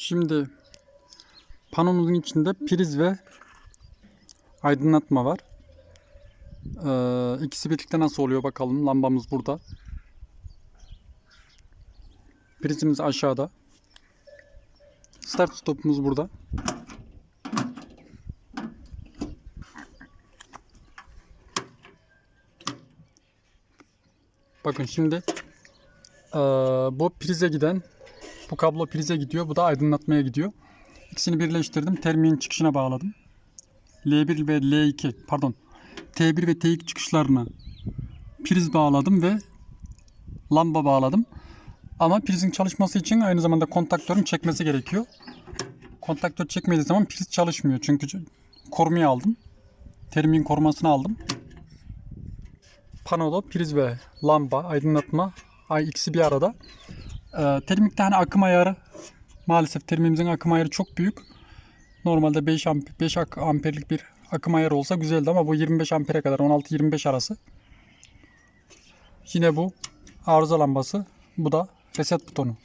Şimdi panomuzun içinde priz ve aydınlatma var. Ee, ikisi birlikte nasıl oluyor bakalım. Lambamız burada. Prizimiz aşağıda. Start stopumuz burada. Bakın şimdi eee, bu prize giden bu kablo prize gidiyor. Bu da aydınlatmaya gidiyor. İkisini birleştirdim. Termiğin çıkışına bağladım. L1 ve L2 pardon T1 ve T2 çıkışlarına priz bağladım ve lamba bağladım. Ama prizin çalışması için aynı zamanda kontaktörün çekmesi gerekiyor. Kontaktör çekmediği zaman priz çalışmıyor. Çünkü korumaya aldım. Termiğin korumasını aldım. Panoda priz ve lamba, aydınlatma ay ikisi bir arada. Ee, termikte hani akım ayarı maalesef termimizin akım ayarı çok büyük. Normalde 5 amper, 5 ak- amperlik bir akım ayarı olsa güzeldi ama bu 25 ampere kadar 16-25 arası. Yine bu arıza lambası. Bu da reset butonu.